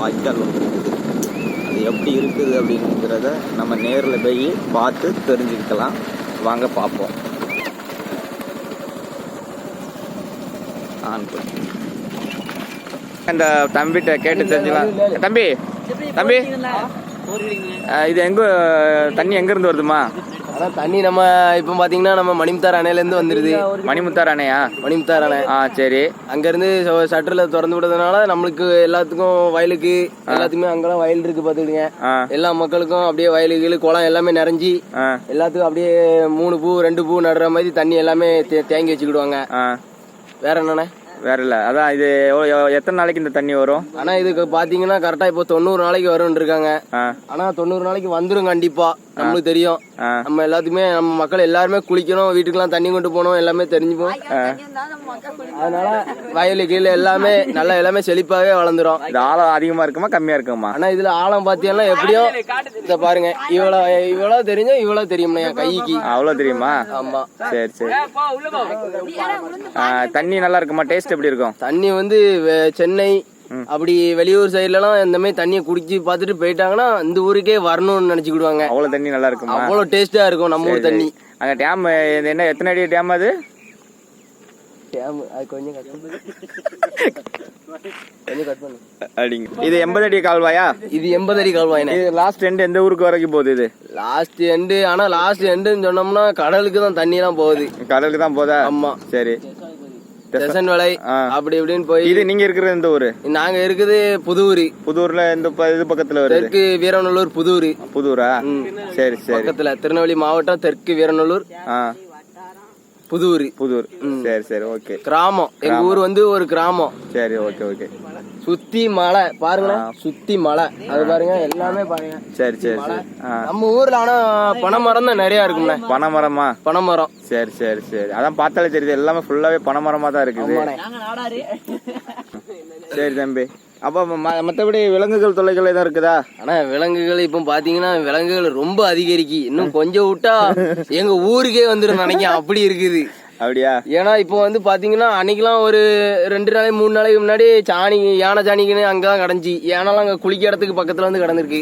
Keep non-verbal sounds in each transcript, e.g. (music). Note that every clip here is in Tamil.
வாய்க்கால் ஒன்று இருக்குது அது எப்படி இருக்குது அப்படிங்கிறத நம்ம நேரில் போய் பார்த்து தெரிஞ்சுக்கலாம். வாங்க பார்ப்போம். இந்த தம்பிகிட்ட கேட்டு தெரிஞ்சுக்கலாம். தம்பி தம்பி. இது எங்க தண்ணி எங்கேருந்து வருதுமா? ஆனால் தண்ணி நம்ம இப்போ பார்த்தீங்கன்னா நம்ம மணிமுத்தார் அணையிலேருந்து வந்துடுது மணிமுத்தார் அணையா? மணிமுத்தார் அணை. ஆ சரி. அங்கேருந்து ஷட்டரில் திறந்து விடுறதுனால நம்மளுக்கு எல்லாத்துக்கும் வயலுக்கு எல்லாத்துக்குமே அங்கெல்லாம் வயல் இருக்கு பார்த்துக்கிடுங்க எல்லா மக்களுக்கும் அப்படியே வயலுக்கு குளம் எல்லாமே நிறைஞ்சி எல்லாத்துக்கும் அப்படியே மூணு பூ ரெண்டு பூ நடுற மாதிரி தண்ணி எல்லாமே தேங்கி வச்சுக்கிடுவாங்க. வேற என்னண்ணே? வேற இல்லை. அதான் இது எத்தனை நாளைக்கு இந்த தண்ணி வரும்? ஆனா இதுக்கு பாத்தீங்கன்னா கரெக்டா இப்போ தொண்ணூறு நாளைக்கு வரும்னு இருக்காங்க ஆனா தொண்ணூறு நாளைக்கு வந்துரும் கண்டிப்பா. நம்மளுக்கு தெரியும். நம்ம எல்லாத்துக்குமே நம்ம மக்கள் எல்லாருமே குளிக்கணும் வீட்டுக்கெல்லாம் தண்ணி கொண்டு போகணும் எல்லாமே தெரிஞ்சுப்போம். அதனால வயலு கீழே எல்லாமே நல்லா எல்லாமே செழிப்பாவே வளர்ந்துரும். இது ஆழம் அதிகமாக இருக்குமா கம்மியாக இருக்குமா? ஆனா இதுல ஆழம் பாத்தீங்கன்னா எப்படியும் இத பாருங்க. இவ்வளவு இவ்வளவு தெரியும் இவ்வளவு தெரியும்ண்ணா என் கைக்கு. அவ்வளோ தெரியுமா? ஆமா. சரி சரி. தண்ணி நல்லா இருக்குமா? டேஸ்ட் எப்படி இருக்கும்? தண்ணி வந்து சென்னை அப்படி வெளியூர் சைட்லலாம் இந்த மாதிரி தண்ணியை குடிச்சு பார்த்துட்டு போயிட்டாங்கன்னா இந்த ஊருக்கே வரணும்னு நினைச்சுக்கிடுவாங்க. அவ்வளோ தண்ணி நல்லா இருக்குமா? அவ்வளவு டேஸ்டா இருக்கும் நம்ம ஊர் தண்ணி. அங்கே டேம் என்ன எத்தனை அடி டேம் அது? டேம் கொஞ்சம் இது எண்பது அடி கால்வாயா? இது எண்பது அடி கால்வாயினே இது லாஸ்ட் எண்ட் எந்த ஊருக்கு வரைக்கும் போகுது இது? லாஸ்ட் எண்டு ஆனா லாஸ்ட் எண்டுன்னு சொன்னோம்னா கடலுக்கு தான் தண்ணி எல்லாம் போகுது. கடலுக்கு தான் போதா? ஆமா. சரி. ஸ்டேஷன் வேலை. அப்படி இப்படின்னு போய் இது நீங்க இருக்கிறது எந்த ஊரு? நாங்க இருக்குது புதூர். புதூர்ல இந்த இது பக்கத்துல வருது. தெற்கு வீரநல்லூர் புதூர். புதூரா? சரி சரி. பக்கத்துல திருநெல்வேலி மாவட்டம் தெற்கு வீரநல்லூர் புதூர். புதூர். சரி சரி ஓகே. கிராமம். எங்க ஊர் வந்து ஒரு கிராமம். சரி ஓகே ஓகே. சுத்தி மலை பாருங்களேன் சுத்தி மலை அது பாருங்க எல்லாமே பாருங்க. சரி சரி நம்ம ஊர்ல ஆனா பனை மரம் தான் நிறைய இருக்கும்ல பனை மரமா பனை மரம் சரி சரி சரி. அதான் பார்த்தாலே தெரியுது. எல்லாமே ஃபுல்லாவே பனை மரமா தான் இருக்குது. சரி தம்பி. அப்போ ம- மத்தபடி விலங்குகள் தொல்லைகள் எதுவும் இருக்குதா? ஆனா விலங்குகள் இப்ப பாத்தீங்கன்னா விலங்குகள் ரொம்ப அதிகரிக்கு. இன்னும் கொஞ்சம் விட்டா (laughs) எங்க ஊருக்கே வந்துடும் நினைக்கிறேன். அப்படி இருக்குது. அப்படியா? ஏன்னா இப்போ வந்து பாத்தீங்கன்னா அன்னைக்கெல்லாம் ஒரு ரெண்டு நாளைக்கு மூணு நாளைக்கு முன்னாடி சாணி யானை சாணிக்குன்னு அங்கதான் கிடந்துச்சு. யானைலாம் அங்க குளிக்க இடத்துக்கு பக்கத்துல வந்து கிடந்திருக்கு.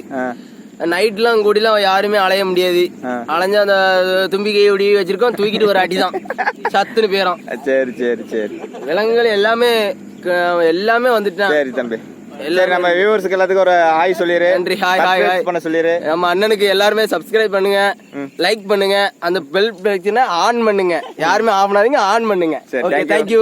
நைட்லாம் கூடிலாம் யாருமே அலைய முடியாது. அலைஞ்சு அந்த தும்பிக்கையை இப்படி வச்சிருக்கோம். தூக்கிட்டு ஒரு அடி தான் சத்துன்னு போயிடும் சரி சரி சரி. விலங்குகள் எல்லாமே எல்லாமே வந்துட்டான். சரி தம்பி. சரி நம்ம வியூவர்ஸ்க்கு எல்லாத்துக்கும் ஒரு ஹாய் சொல்லிடு நன்றி ஹாய் ஹாய் ஹாய் பண்ண சொல்லிடு நம்ம அண்ணனுக்கு எல்லாருமே சப்ஸ்கிரைப் பண்ணுங்க. லைக் பண்ணுங்க. அந்த பெல் ஆன் பண்ணுங்க. யாருமே ஆஃப் பண்ணாதீங்க ஆன் பண்ணுங்க. சரி. தேங்க்யூ